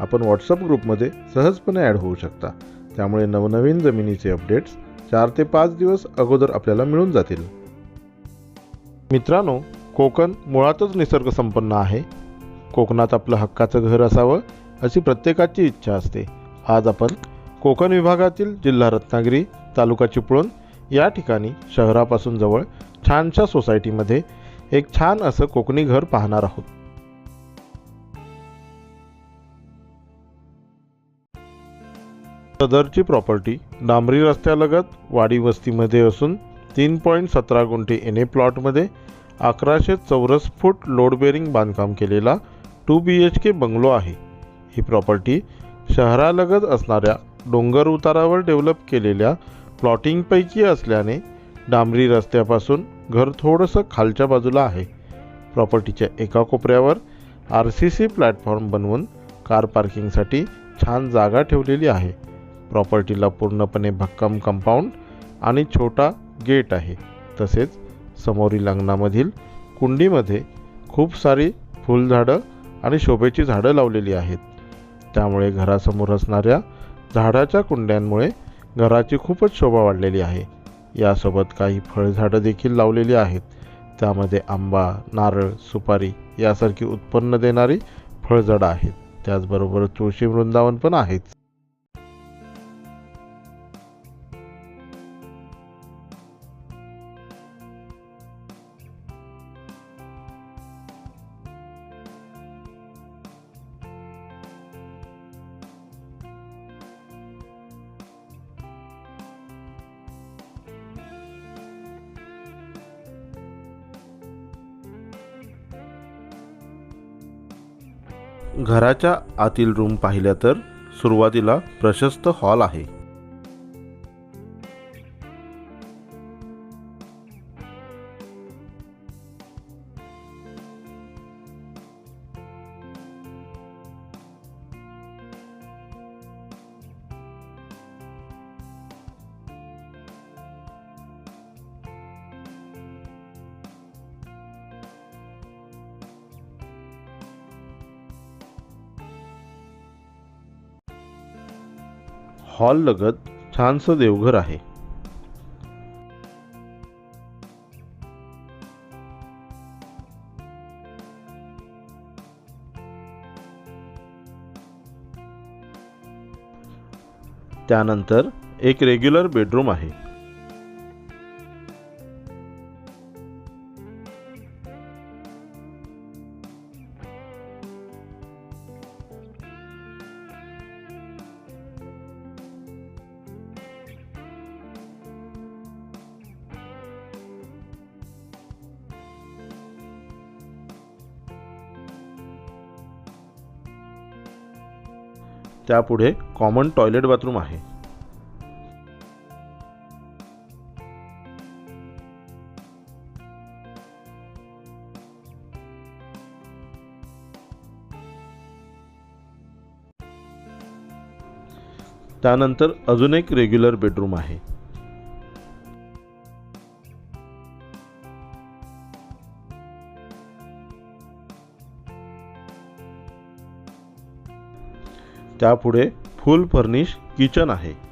आपण व्हॉट्सअप ग्रुपमध्ये सहजपणे ॲड होऊ शकता. त्यामुळे नवनवीन जमिनीचे अपडेट्स चार ते पाच दिवस अगोदर आपल्याला मिळून जातील. मित्रांनो कोकण मुळातच निसर्गसंपन्न आहे. कोकणात आपलं हक्काचं घर असावं अशी प्रत्येकाची इच्छा असते. आज आपण कोकण विभागातील जिल्हा रत्नागिरी तालुका चिपळूण या ठिकाणी शहरापासून जवळ छानशा सोसायटीमध्ये एक छान असं कोकणी घर पाहणार आहोत. सदरची प्रॉपर्टी डांबरी रस्त्यालगत वाडी वस्तीमध्ये असून तीन पॉईंट सतरा गुंठे एन ए प्लॉटमध्ये अकराशे चौरस फूट लोड बेरिंग बांधकाम केलेला two B H K bungalow आहे. ही प्रॉपर्टी शहरालगत असणाऱ्या डोंगर उतारावर डेव्हलप केलेल्या प्लॉटिंगपैकी असल्याने डांबरी रस्त्यापासून घर थोडंसं खालच्या बाजूला आहे. प्रॉपर्टीच्या एका कोपऱ्यावर आर सी सी प्लॅटफॉर्म बनवून कार पार्किंगसाठी छान जागा ठेवलेली आहे. प्रॉपर्टीला पूर्णपणे भक्कम कंपाऊंड आणि छोटा गेट आहे. तसेच समोरील अंगणामधील कुंडीमध्ये खूप सारी फुलझाडं आणि शोभेची झाडं लावलेली आहेत. त्यामुळे घरासमोर असणाऱ्या झाडाच्या कुंड्यांमुळे घराची खूपच शोभा वाढलेली आहे. यासोबत काही फळझाडं देखील लावलेली आहेत. त्यामध्ये आंबा नारळ सुपारी यासारखी उत्पन्न देणारी फळझाडं आहेत. त्याचबरोबर तुळशी वृंदावन पण आहेत घराच्या आतील रूम पाहिल्या तर सुरुवातीला प्रशस्त हॉल आहे. हॉल लगत छानसं देवघर आहे. त्यानंतर एक रेग्युलर बेडरूम आहे. त्यापुढे कॉमन टॉयलेट बाथरूम आहे. त्यानंतर अजून एक रेग्युलर बेडरूम आहे. त्यापुढे फुल फर्निश किचन आहे.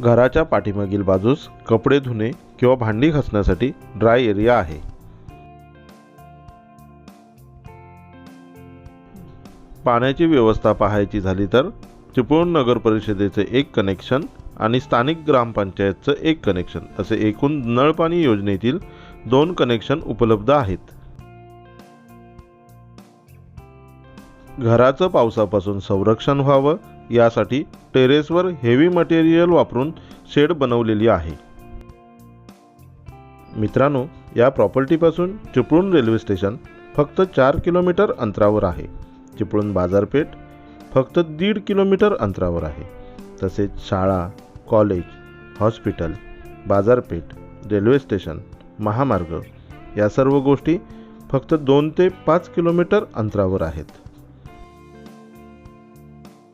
घराच्या पाठीमागील बाजूस कपडे धुणे किंवा भांडी घासण्यासाठी ड्राय एरिया आहे. पाण्याची व्यवस्था पाहायची झाली तर चिपळूण नगर परिषदेचे एक कनेक्शन आणि स्थानिक ग्रामपंचायतचं एक कनेक्शन असे एकूण नळपाणी योजनेतील दोन कनेक्शन उपलब्ध आहेत. घराचं पावसापासून संरक्षण व्हावं यासाठी टेरेसवर हेवी मटेरियल वापरून शेड बनवलेली आहे. मित्रांनो या प्रॉपर्टीपासून चिपळूण रेल्वे स्टेशन फक्त चार किलोमीटर अंतरावर आहे. चिपळूण बाजारपेठ फक्त दीड किलोमीटर अंतरावर आहे. तसेच शाळा कॉलेज हॉस्पिटल बाजारपेठ रेल्वे स्टेशन महामार्ग या सर्व गोष्टी फक्त दोन ते पाच किलोमीटर अंतरावर आहेत.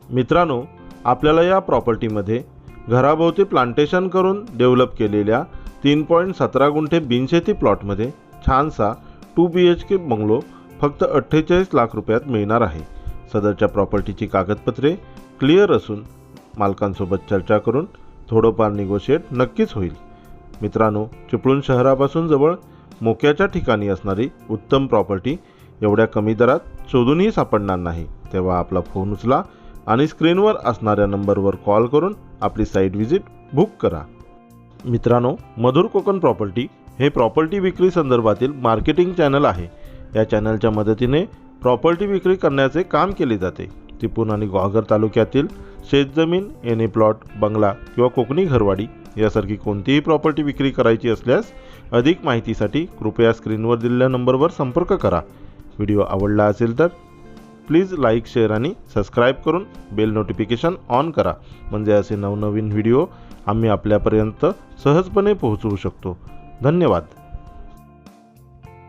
मित्रांनो आपल्याला या प्रॉपर्टीमध्ये घराभोवती प्लांटेशन करून डेव्हलप केलेल्या तीन पॉईंट सतरा गुंठे बिनशेती प्लॉटमध्ये छानसा two B H K bungalow फक्त अठ्ठेचाळीस लाख रुपयात मिळणार आहे. सदरच्या प्रॉपर्टीची कागदपत्रे क्लिअर असून मालकांसोबत चर्चा करून थोडंफार निगोशिएट नक्कीच होईल. मित्रांनो चिपळूण शहरापासून जवळ मोक्याच्या ठिकाणी असणारी उत्तम प्रॉपर्टी एवढ्या कमी दरात शोधूनही सापडणार नाही. तेव्हा आपला फोन उचला आणि स्क्रीनवर असणाऱ्या नंबरवर कॉल करून आपली साईट व्हिजिट बुक करा. मित्रांनो मधुर कोकण प्रॉपर्टी हे प्रॉपर्टी विक्री संदर्भातील मार्केटिंग चॅनल आहे. या चॅनलच्या मदतीने प्रॉपर्टी विक्री करण्याचे काम केले जाते. तिपून आणि ग्वागर तालुक्यातील शेतजमीन एने प्लॉट बंगला किंवा कोकणी घरवाडी यासारखी कोणतीही प्रॉपर्टी विक्री करायची असल्यास अधिक माहितीसाठी कृपया स्क्रीनवर दिलेल्या नंबरवर संपर्क करा. व्हिडिओ आवडला असेल तर प्लीज लाईक शेअर आणि सबस्क्राईब करून बेल नोटिफिकेशन ऑन करा. म्हणजे असे नवनवीन व्हिडिओ आम्ही आपल्यापर्यंत सहजपणे पोहोचवू शकतो. धन्यवाद.